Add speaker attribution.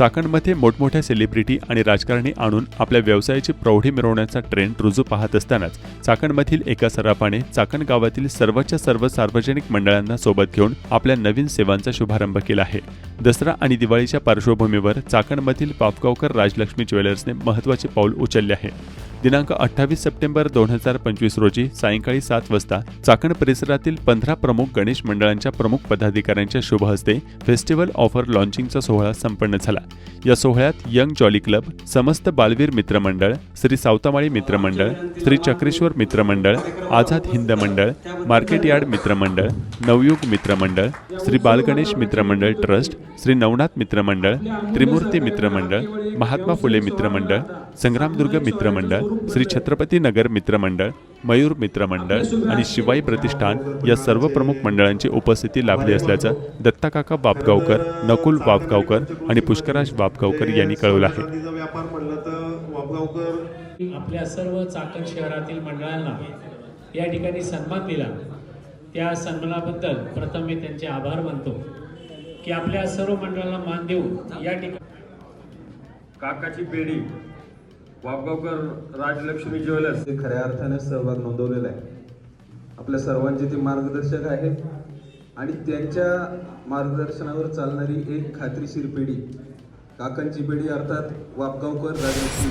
Speaker 1: चाकणमध्ये मोठमोठ्या सेलिब्रिटी आणि राजकारणी आणून आपल्या व्यवसायाची प्रौढी मिरवण्याचा ट्रेंड रुजू पाहत असतानाच चाकणमधील एका सराफाने चाकण गावातील सर्वच्या सर्व सार्वजनिक मंडळांना सोबत घेऊन आपल्या नवीन सेवांचा शुभारंभ केला आहे. दसरा आणि दिवाळीच्या पार्श्वभूमीवर चाकणमधील पाफगावकर राजलक्ष्मी ज्वेलर्सने महत्त्वाचे पाऊल उचलले आहे. दिनांक अठ्ठावीस सप्टेंबर दोन हजार पंचवीस रोजी सायंकाळी सात वाजता चाकण परिसरातील पंधरा प्रमुख गणेश मंडळांच्या प्रमुख पदाधिकाऱ्यांच्या शुभ हस्ते फेस्टिवल ऑफर लॉन्चिंगचा सोहळा संपन्न झाला. या सोहळ्यात यंग जॉली क्लब समस्त बालवीर मित्रमंडळ श्री सावतामाळी मित्रमंडळ श्री चक्रेश्वर मित्रमंडळ आझाद हिंद मंडळ मार्केट यार्ड मित्रमंडळ नवयुग मित्रमंडळ श्री बालगणेश मित्रमंडळ ट्रस्ट श्री नवनाथ मित्रमंडळ त्रिमूर्ती मित्रमंडळ महात्मा फुले मित्रमंडळ संग्रामदुर्ग मित्रमंडळ श्री छत्रपती नगर मित्रमंडळ मयूर मित्रमंडळ आणि शिवाई प्रतिष्ठान या सर्व प्रमुख मंडळांची उपस्थिती लाभली असल्याचं दत्ताकाका बापगावकर नकुल बापगावकर आणि पुष्कराज बापगावकर यांनी कळवलं आहे.
Speaker 2: आपल्या सर्व चाकण शहरातील मंडळांना या ठिकाणी सन्मान दिला. त्या सन्मानाबद्दल प्रथम मी त्यांचे आभार मानतो. की आपल्या सर्व मंडळांना मान देऊन या ठिकाणी
Speaker 3: काकाची पेढी वापगावकर राजलक्ष्मी ज्वेलर्स.
Speaker 4: ते खऱ्या अर्थाने सहभाग नोंदवलेला आहे. आपल्या सर्वांचे ते मार्गदर्शक आहेत. आणि त्यांच्या मार्गदर्शनावर चालणारी एक खात्रीशीर पिढी काकांची पिढी अर्थात वापगावकर राजलक्ष्मी.